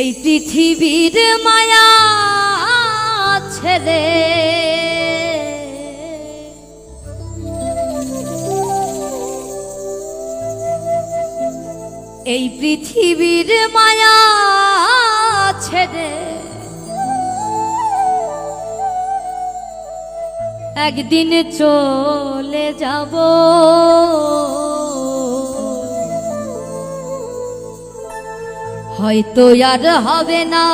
এই পৃথিবীর মায়া ছেড়ে। এই পৃথিবীর মায়া ছেড়ে। একদিন চলে যাব। হয়তো আর হবে না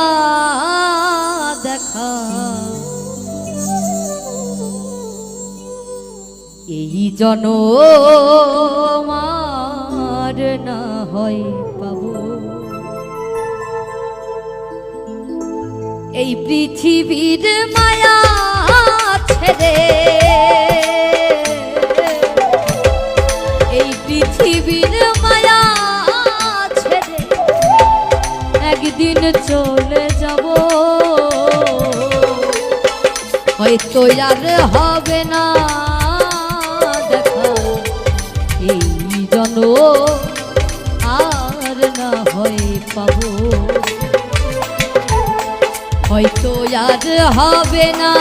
দেখা। এই জন মার না হয় পাব। এই পৃথিবীর মায়া চলে যাব। হয়তো আর হবে না এই জন আর না হয় পাব। হয়তো আর হবে না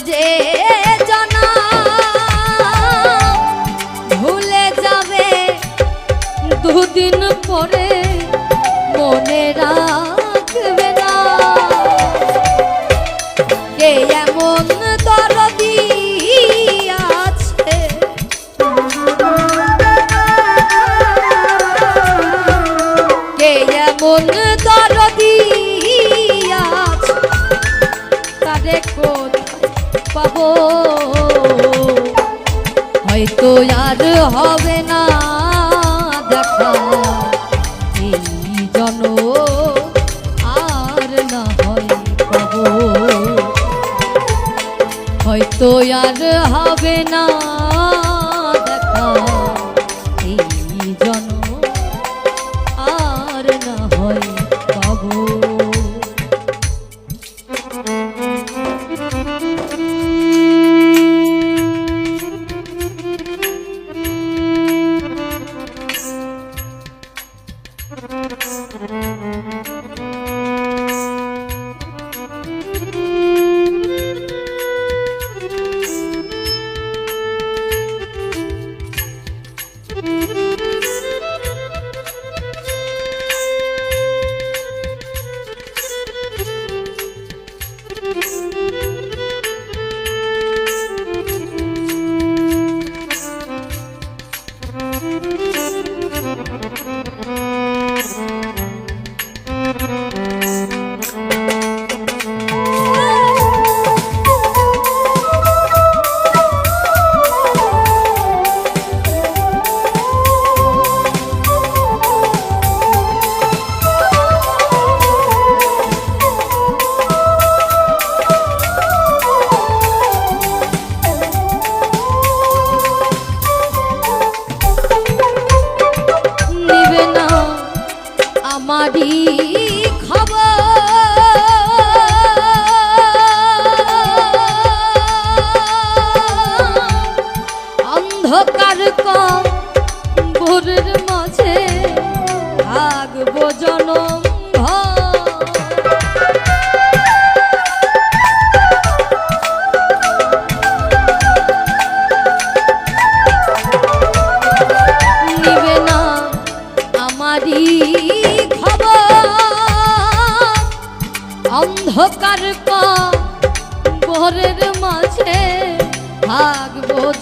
যে জানা ভুলে যাবে দুদিন পরে মনে আর হবে না।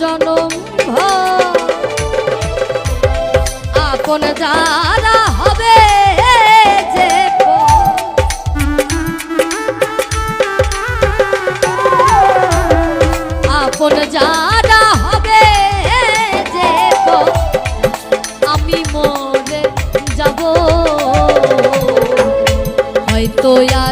জনম আপন যারা হবে আপন যারা হবে আমি মনে যাব। হয়তো আর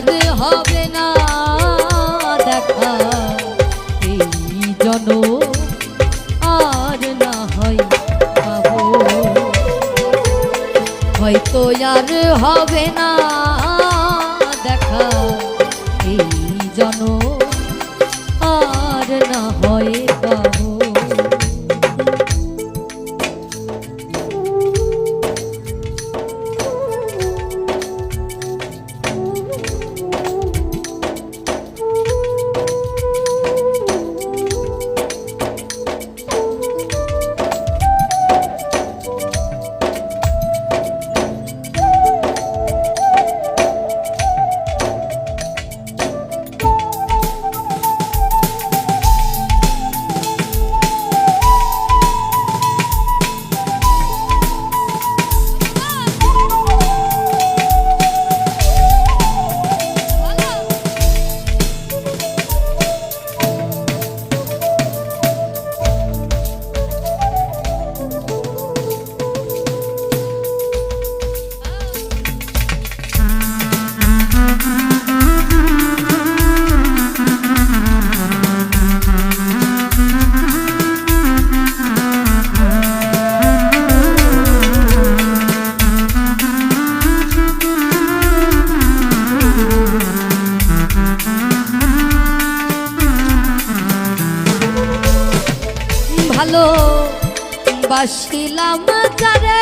জানো বাসিলাম তারে।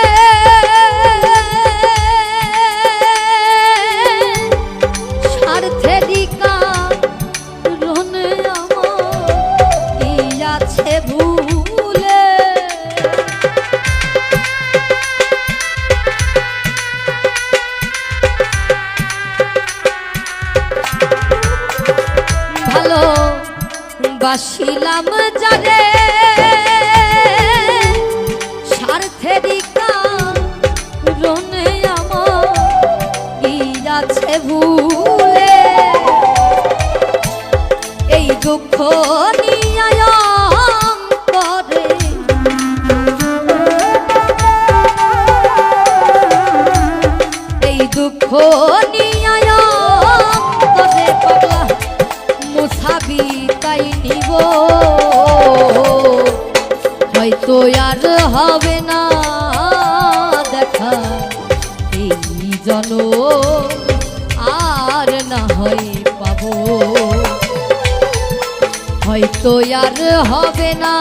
তো আর হবে না।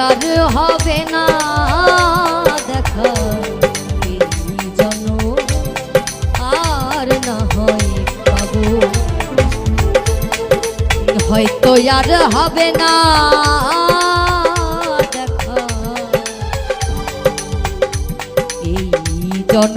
আর হবে না দেখা জন আর না হয় পাবো হয়তো আর হবে না দেখা এই জন